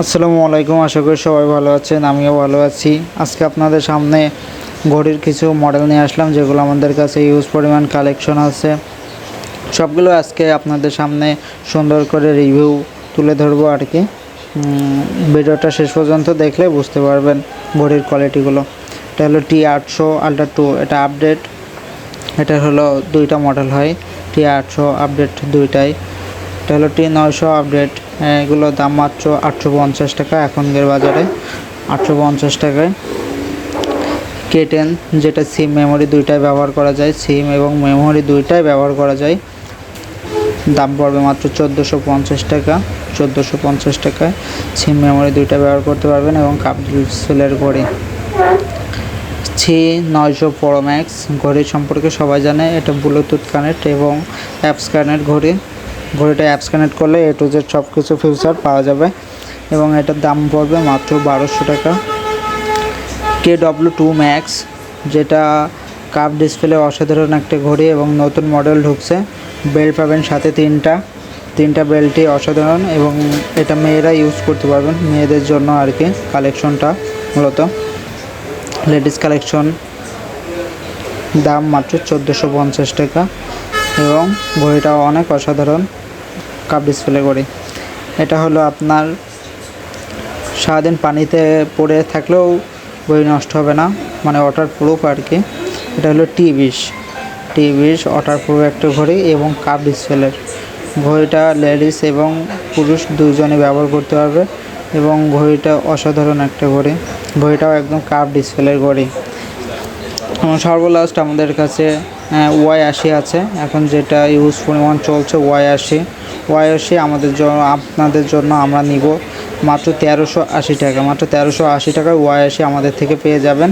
আসসালামু আলাইকুম, আশা করি সবাই ভালো আছেন, আমিও ভালো আছি। আজকে আপনাদের সামনে ঘড়ির কিছু মডেল নিয়ে আসলাম, যেগুলো আমাদের কাছে ইউজ পরিমাণ কালেকশন আছে। সবগুলো আজকে আপনাদের সামনে সুন্দর করে রিভিউ তুলে ধরবো আর কি। ভিডিওটা শেষ পর্যন্ত দেখলে বুঝতে পারবেন ঘড়ির কোয়ালিটিগুলো এটা হলো টি আটশো আল্ট্রা টু এটা আপডেট এটা হলো দুইটা মডেল হয় টি আটশো আপডেট দুইটাই। এটা হলো টি নয়শো আপডেট এগুলো দাম মাত্র আটশো পঞ্চাশ টাকা এখনকার বাজারে। আটশো পঞ্চাশ টাকায়। কে টেন যেটা সিম মেমোরি দুইটাই ব্যবহার করা যায়, সিম এবং মেমোরি দুইটাই ব্যবহার করা যায়। দাম পড়বে মাত্র চোদ্দোশো পঞ্চাশ টাকা, চোদ্দোশো পঞ্চাশ টাকায়। সিম মেমোরি দুইটা ব্যবহার করতে পারবেন এবং কাপ ডিসপ্লের ঘড়ি। ছি, নয়শো প্রো ম্যাক্স ঘড়ি সম্পর্কে সবাই জানে, এটা ব্লুটুথ কানেক্ট এবং অ্যাপস কানেক্ট ঘড়ি। ঘড়িটা অ্যাপস কানেক্ট করলে এ টু জেড সব কিছু ফিউচার পাওয়া যাবে। এবং এটার দাম পড়বে মাত্র বারোশো টাকা। কে ডব্লিউ টু ম্যাক্স যেটা কাপ ডিসপ্লে অসাধারণ একটা ঘড়ি এবং নতুন মডেল ঢুকছে। বেল্ট পাবেন সাথে তিনটা। তিনটা বেল্টই অসাধারণ এবং এটা মেয়েরা ইউজ করতে পারবেন। মেয়েদের জন্য আর কি কালেকশনটা মূলত। লেডিস কালেকশন দাম মাত্র চোদ্দোশো পঞ্চাশ টাকা। এবং ঘড়িটা অনেক অসাধারণ। কাপ ডিসপ্লে ঘড়ি এটা হলো আপনার সারাদিন পানিতে পড়ে থাকলেও বই নষ্ট হবে না মানে ওয়াটার প্রুফ আর কি। এটা হলো টি বিশ টি বিশ ওয়াটার প্রুফ একটা ঘড়ি এবং কাপ ডিসপ্লের ঘড়িটা লেডিস এবং পুরুষ দুজনে ব্যবহার করতে পারবে এবং ঘড়িটা অসাধারণ একটা ঘড়ি। ঘড়িটাও একদম কাপ ডিসপ্লের ঘড়ি। এবং সর্বলাস্ট আমাদের কাছে ওয়াই আশি আছে। এখন যেটা ইউজ পরিমাণ চলছে ওয়াই আশি। ওয়াই আশি আমাদের জন্য, আপনাদের জন্য আমরা নিব মাত্র তেরোশো আশি টাকা। মাত্র তেরোশো আশি টাকায় ওয়াইসে আমাদের থেকে পেয়ে যাবেন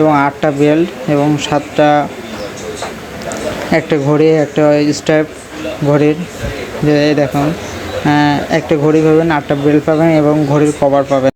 এবং আটটা বেল্ট এবং সাতটা একটা ঘড়ি, একটা স্ট্যাপ ঘড়ির যে দেখুন একটা ঘড়ি পাবেন, আটটা বেল্ট পাবেন এবং ঘড়ির কভার পাবেন।